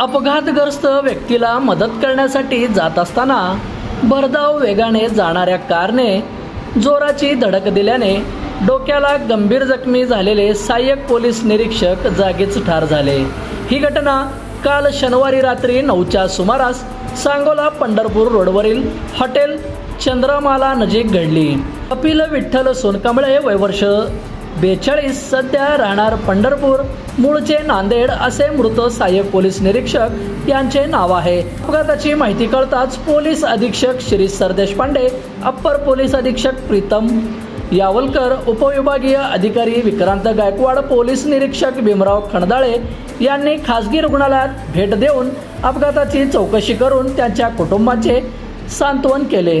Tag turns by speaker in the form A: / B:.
A: अपघातग्रस्त व्यक्तीला मदत करण्यासाठी जात असताना भरधाव वेगाने जाणाऱ्या कारने जोराची धडक दिल्याने डोक्याला गंभीर जखमी झालेले सहाय्यक पोलीस निरीक्षक जागीच ठार झाले. ही घटना काल शनिवारी रात्री नऊच्या सुमारास सांगोला पंढरपूर रोडवरील हॉटेल चंद्रमाला नजीक घडली. कपिल विठ्ठल सोनकांबळे वयवर्ष बेचाळीस सध्या राहणार पंढरपूर. मूळचे नांदेड असे मृत सहाय्यक पोलीस निरीक्षक यांचे नाव आहे. अपघाताची माहिती कळताच पोलीस अधीक्षक श्री सरदेशपांडे अप्पर पोलीस अधीक्षक प्रीतम यावलकर उपविभागीय अधिकारी विक्रांत गायकवाड पोलीस निरीक्षक भीमराव खणदाळे यांनी खासगी रुग्णालयात भेट देऊन अपघाताची चौकशी करून त्यांच्या कुटुंबाचे सांत्वन केले.